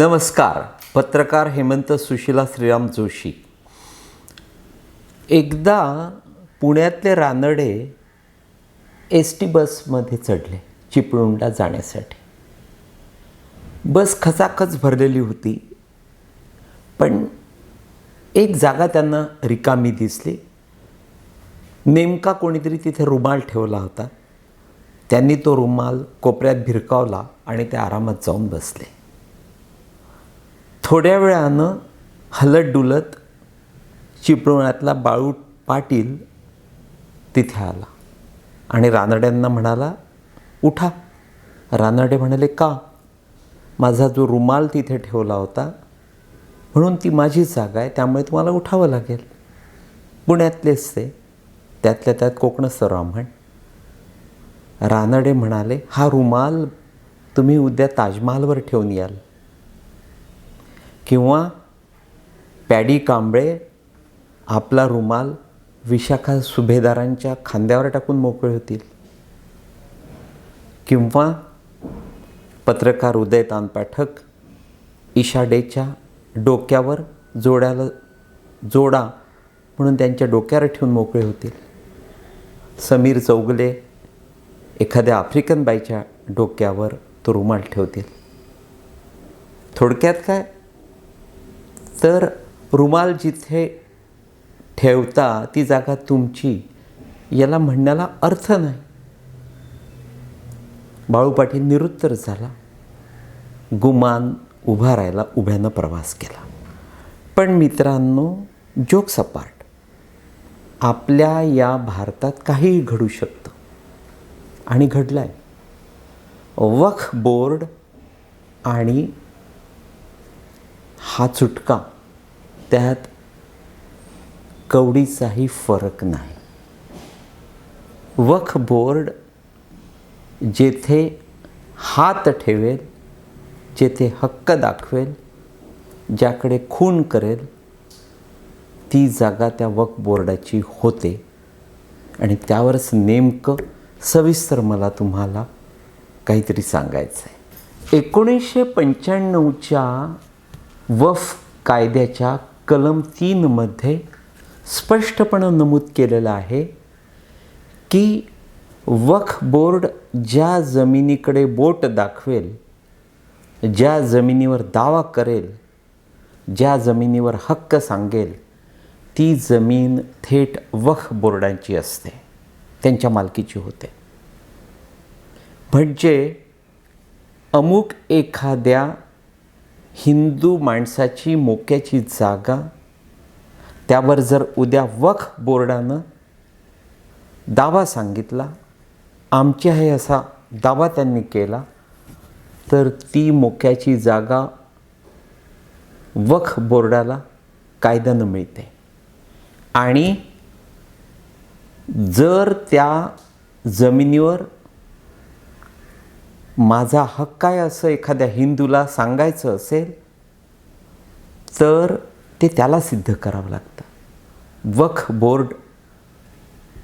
नमस्कार पत्रकार हेमंत सुशिला श्रीराम जोशी. एकदा पुण्यातले रानडे एस टी बसमध्ये चढले चिपळूणला जाण्यासाठी. बस खचाखच भरलेली होती पण एक जागा त्यांना रिकामी दिसली. नेमका कोणीतरी तिथे रुमाल ठेवला होता. त्यांनी तो रुमाल कोपऱ्यात भिरकावला आणि ते आरामात जाऊन बसले. थोड्या वेळानं हलत डुलत चिपळुणातला बाळू पाटील तिथे आला. आणि रानड्यांना म्हणाला उठा. रानडे म्हणाले का? माझा जो रुमाल तिथे ठेवला होता म्हणून ती माझी जागा आहे त्यामुळे तुम्हाला उठावं लागेल. पुण्यातलेच ते त्यातल्या त्यात कोकणस्थ ब्राह्मण रानडे म्हणाले हा रुमाल तुम्ही उद्या ताजमहालवर ठेवून याल. किंवा पॅडी कांबळे आपला रुमाल विशाखा सुभेदारांच्या खांद्यावर टाकून मोकळे होतील. किंवा पत्रकार उदय तान पाठक ईशा डेच्या डोक्यावर जोड्याला जोडा म्हणून त्यांच्या डोक्यावर ठेवून मोकळे होतील. समीर चौगले एखाद्या आफ्रिकन बाईच्या डोक्यावर तो रुमाल ठेवतील. थोडक्यात काय? तर रुमाल जिथे ठेवता ती जागा तुमची. याला म्हणण्याला अर्थ नाही. बाळू पाटील निरुत्तर झाला. गुमान उभा राहायला उभ्यानं प्रवास केला. पण मित्रांनो जोक सपाट आपल्या या भारतात काहीही घडू शकतं. आणि घडलं आहे वख बोर्ड आणि हा चुटका त्यात कवडीचाही फरक नाही. वख बोर्ड जेथे हात ठेवेल जेथे हक्क दाखवेल ज्याकडे खून करेल ती जागा त्या वक बोर्डाची होते. आणि त्यावरच नेमकं सविस्तर मला तुम्हाला काहीतरी सांगायचं आहे एकोणीसशे पंच्याण्णवच्या वफ कायद्याच्या कलम तीनमध्ये स्पष्टपणे नमूद केलेलं आहे की वख बोर्ड ज्या जमिनीकडे बोट दाखवेल ज्या जमिनीवर दावा करेल ज्या जमिनीवर हक्क सांगेल ती जमीन थेट वख बोर्डांची असते त्यांच्या मालकीची होते. म्हणजे अमुक एखाद्या हिंदू माणसाची मोक्याची जागा त्यावर जर उद्या वख बोर्डानं दावा सांगितला आमची आहे असा दावा त्यांनी केला तर ती मोक्याची जागा वख बोर्डाला कायद्यानं मिळते. आणि जर त्या जमिनीवर माझा हक्क आहे असं एखाद्या हिंदूला सांगायचं असेल तर ते त्याला सिद्ध करावं लागतं. वख बोर्ड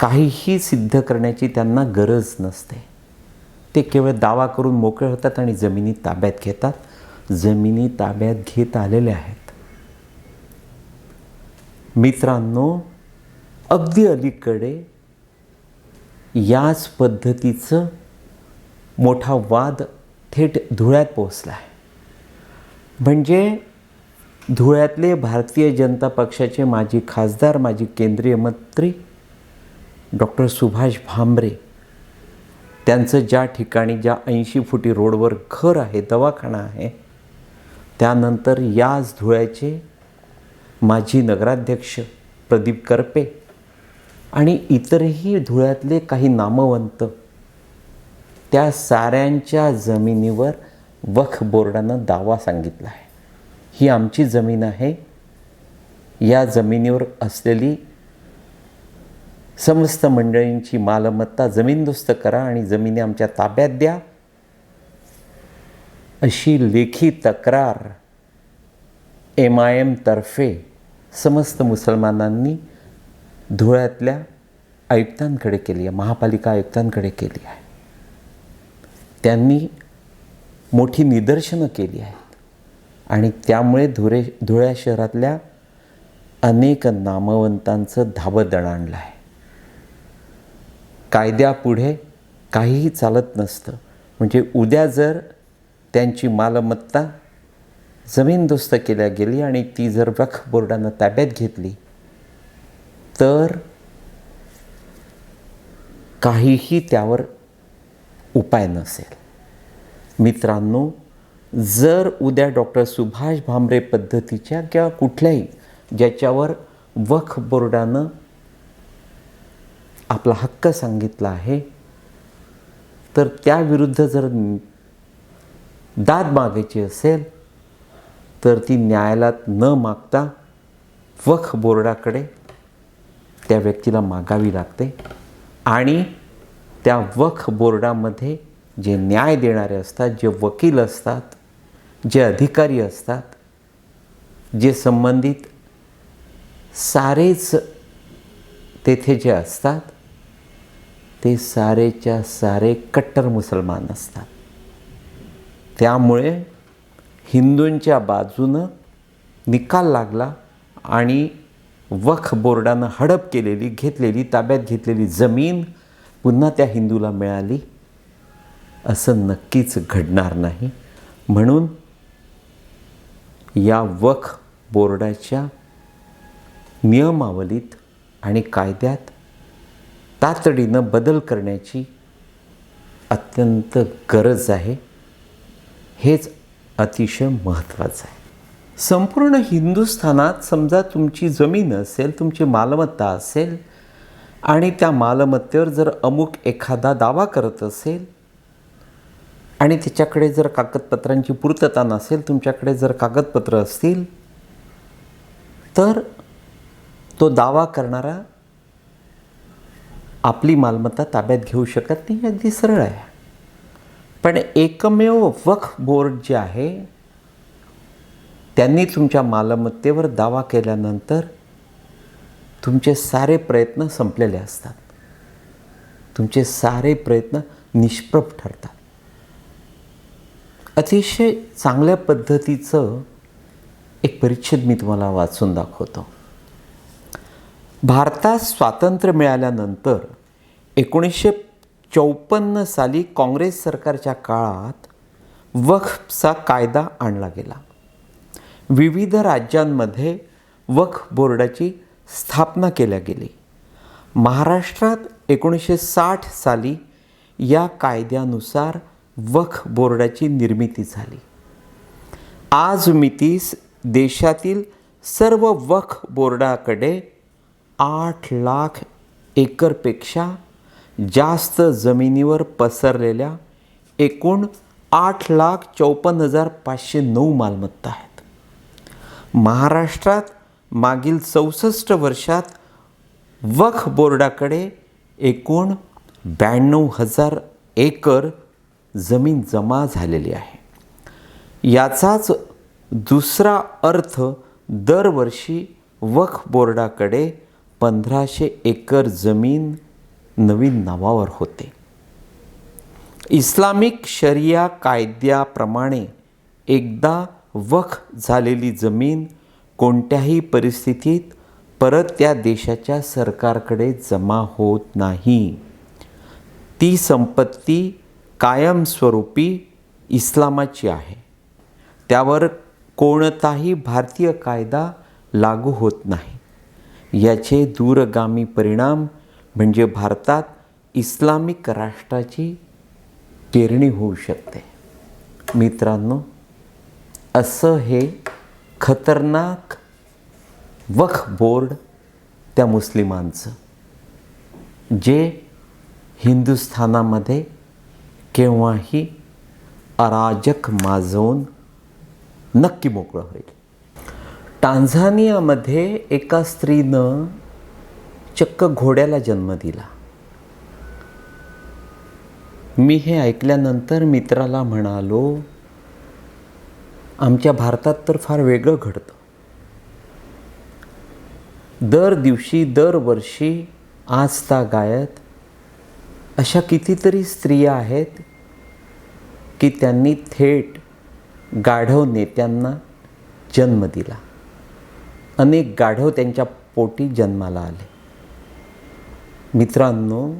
काहीही सिद्ध करण्याची त्यांना गरज नसते. ते केवळ दावा करून मोकळे होतात आणि जमिनी ताब्यात घेतात. जमिनी ताब्यात घेत आलेल्या आहेत. मित्रांनो अगदी अलीकडे याच पद्धतीचं मोठा वाद थेट धुळ्यात पोहोचला आहे. म्हणजे धुळ्यातले भारतीय जनता पक्षाचे माजी खासदार माजी केंद्रीय मंत्री डॉक्टर सुभाष भामरे त्यांचं ज्या ठिकाणी ज्या ऐंशी फुटी रोडवर घर आहे दवाखाना आहे त्यानंतर याच धुळ्याचे माजी नगराध्यक्ष प्रदीप करपे आणि इतरही धुळ्यातले काही नामवंत त्या साऱ्यांच्या जमिनीवर वख बोर्डानं दावा सांगितला आहे. ही आमची जमीन आहे. या जमिनीवर असलेली समस्त मंडळींची मालमत्ता जमीनदोस्त करा आणि जमिनी आमच्या ताब्यात द्या. अशी लेखी तक्रार एम आय एमतर्फे समस्त मुसलमानांनी धुळ्यातल्या आयुक्तांकडे केली आहे महापालिका आयुक्तांकडे केली आहे. त्यांनी मोठी निदर्शनं केली आहेत. आणि त्यामुळे धुळे धुळ्या शहरातल्या अनेक नामवंतांचं धाबं दणाणलं आहे. कायद्यापुढे काहीही चालत नसतं. म्हणजे उद्या जर त्यांची मालमत्ता जमीनदोस्त केल्या गेली आणि ती जर वक्फ बोर्डानं ताब्यात घेतली तर काहीही त्यावर उपाय नसेल. मित्रांनो जर उद्या डॉक्टर सुभाष भामरे पद्धतीच्या किंवा कुठल्याही ज्याच्यावर वख बोर्डानं आपला हक्क सांगितला आहे तर त्याविरुद्ध जर दाद मागायची असेल तर ती न्यायालयात न मागता वख बोर्डाकडे त्या व्यक्तीला मागावी लागते आणि त्या वख बोर्डामध्ये जे न्याय देणारे असतात जे वकील असतात जे अधिकारी असतात जे संबंधित सारेच तेथे जे असतात ते सारेच्या सारे कट्टर मुसलमान असतात. त्यामुळे हिंदूंच्या बाजूनं निकाल लागला आणि वक्फ बोर्डानं हडप केलेली घेतलेली ताब्यात घेतलेली जमीन पुन्हा त्या हिंदूला मिळाली असं नक्कीच घडणार नाही. म्हणून या वख बोर्डाच्या नियमावलीत आणि कायद्यात तातडीनं बदल करण्याची अत्यंत गरज आहे. हेच अतिशय महत्त्वाचं आहे. संपूर्ण हिंदुस्थानात समजा तुमची जमीन असेल तुमची मालमत्ता असेल आणि त्या मालमत्तेवर जर अमुक एखादा दावा करत असेल आणि त्याच्याकडे जर कागदपत्रांची पूर्तता नसेल तुमच्याकडे जर कागदपत्र असतील तर तो दावा करणारा आपली मालमत्ता ताब्यात घेऊ शकत नाही अगदी सरळ आहे. पण एकमेव वक्फ बोर्ड जे आहे त्यांनी तुमच्या मालमत्तेवर दावा केल्यानंतर तुमचे सारे प्रयत्न संपलेले असतात. तुमचे सारे प्रयत्न निष्प्रभ ठरतात. अतिशय चांगल्या पद्धतीचं एक परिच्छेद मी तुम्हाला वाचून दाखवतो. भारतात स्वातंत्र्य मिळाल्यानंतर एकोणीसशे चौपन्न साली काँग्रेस सरकारच्या काळात वखचा कायदा आणला गेला. विविध राज्यांमध्ये वख बोर्डाची स्थापना केल्या गेली. महाराष्ट्रात एकोणीसशे साठ साली या कायद्यानुसार वक्फ बोर्डाची निर्मिती झाली. आज मितीस देशातील सर्व वक्फ बोर्डाकडे आठ लाख एकरपेक्षा जास्त जमिनीवर पसरलेल्या एकूण आठ लाख चौपन्न हजार पाचशे नऊ मालमत्ता आहेत. महाराष्ट्रात मागील चौसष्ट वर्षात वख बोर्डाकडे एकूण ब्याण्णव हजार एकर जमीन जमा झालेली आहे. याचाच दुसरा अर्थ दरवर्षी वख बोर्डाकडे पंधराशे एकर जमीन नवीन नावावर होते. इस्लामिक शरिया कायद्याप्रमाणे एकदा वख झालेली जमीन कोणत्याही परिस्थितीत परत त्या देशाच्या सरकारकडे जमा होत नाही. ती संपत्ती कायमस्वरूपी इस्लामाची आहे. त्यावर कोणताही भारतीय कायदा लागू होत नाही. याचे दूरगामी परिणाम म्हणजे भारतात इस्लामिक राष्ट्राची पेरणी होऊ शकते. मित्रांनो असं हे खतरनाक वख बोर्ड त्या मुस्लिमांचं जे हिंदुस्थानामध्ये केव्हाही अराजक माजवून नक्की मोकळं होईल. टांझानियामध्ये एका स्त्रीनं चक्क घोड्याला जन्म दिला. मी हे ऐकल्यानंतर मित्राला म्हणालो आमच्या भारतात तर फार वेगळं घडतं. दर दिवशी दरवर्षी आजता गायत अशा कितीतरी स्त्रिया आहेत की त्यांनी थेट गाढव नेत्यांना जन्म दिला. अनेक गाढव त्यांच्या पोटी जन्माला आले. मित्रांनो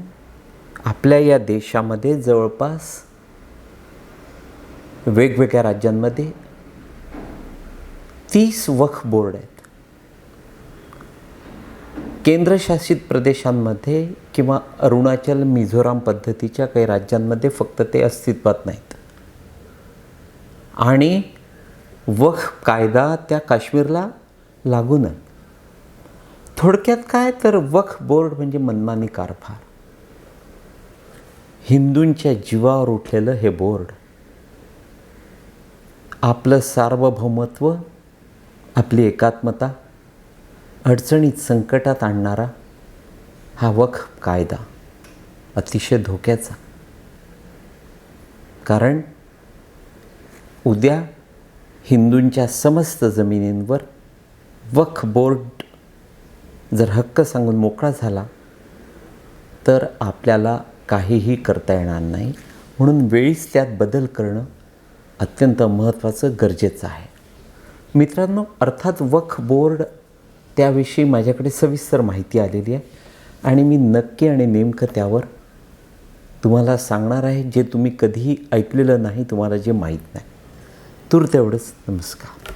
आपल्या या देशामध्ये जवळपास वेगवेगळ्या राज्यांमध्ये तीस वक्फ बोर्ड आहेत. केंद्रशासित प्रदेशांमध्ये किंवा अरुणाचल मिझोराम पद्धतीच्या काही राज्यांमध्ये फक्त ते अस्तित्वात नाहीत. आणि वक्फ कायदा त्या काश्मीरला लागू नये. थोडक्यात काय? तर वक्फ बोर्ड म्हणजे मनमानी कारभार. हिंदूंच्या जीवावर उठलेलं हे बोर्ड आपलं सार्वभौमत्व आपली एकात्मता अडचणीत संकटात आणणारा हा वख कायदा अतिशय धोक्याचा. कारण उद्या हिंदूंच्या समस्त जमिनींवर वख बोर्ड जर हक्क सांगून मोकळा झाला तर आपल्याला काहीही करता येणार नाही. म्हणून वेळीच त्यात बदल करणं अत्यंत महत्त्वाचं गरजेचं आहे. मित्रांनो अर्थात वक्फ बोर्ड त्याविषयी माझ्याकडे सविस्तर माहिती आलेली आहे आणि मी नक्की आणि नेमकं त्यावर तुम्हाला सांगणार आहे जे तुम्ही कधीही ऐकलेलं नाही तुम्हाला जे माहीत नाही. तूर तेवढंच. नमस्कार.